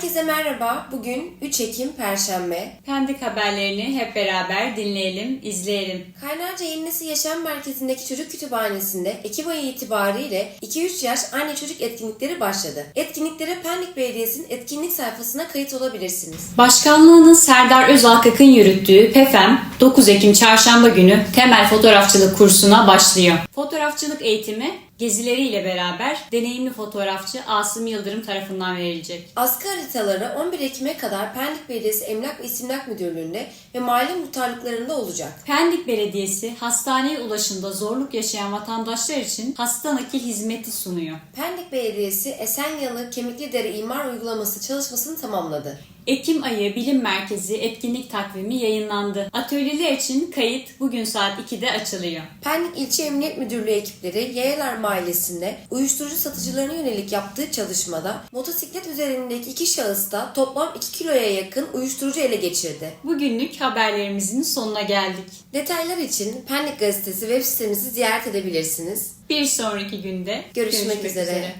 Herkese merhaba. Bugün 3 Ekim Perşembe. Pendik haberlerini hep beraber dinleyelim, izleyelim. Kaynarca Yeni Nesil Yaşam Merkezi'ndeki çocuk kütüphanesinde Ekim ayı itibariyle 2-3 yaş anne çocuk etkinlikleri başladı. Etkinliklere Pendik Belediyesi'nin etkinlik sayfasına kayıt olabilirsiniz. Başkanlığını Serdar Özalkak'ın yürüttüğü PEFEM 9 Ekim Çarşamba günü temel fotoğrafçılık kursuna başlıyor. Fotoğrafçılık eğitimi gezileriyle beraber deneyimli fotoğrafçı Asım Yıldırım tarafından verilecek. Askı haritaları 11 Ekim'e kadar Pendik Belediyesi Emlak ve İstimlak Müdürlüğü'nde ve mahalle muhtarlıklarında olacak. Pendik Belediyesi hastaneye ulaşımda zorluk yaşayan vatandaşlar için hasta nakil hizmeti sunuyor. Pendik Belediyesi Esenyalı Kemikli İmar Uygulaması çalışmasını tamamladı. Ekim ayı Bilim Merkezi etkinlik takvimi yayınlandı. Atölyeler için kayıt bugün saat 2'de açılıyor. Pendik İlçe Emniyet Müdürlüğü ekipleri Yayalar Mahallesi'nde uyuşturucu satıcılarına yönelik yaptığı çalışmada motosiklet üzerindeki iki şahısta toplam 2 kiloya yakın uyuşturucu ele geçirdi. Bugünlük haberlerimizin sonuna geldik. Detaylar için Pendik Gazetesi web sitemizi ziyaret edebilirsiniz. Bir sonraki günde Görüşmek üzere.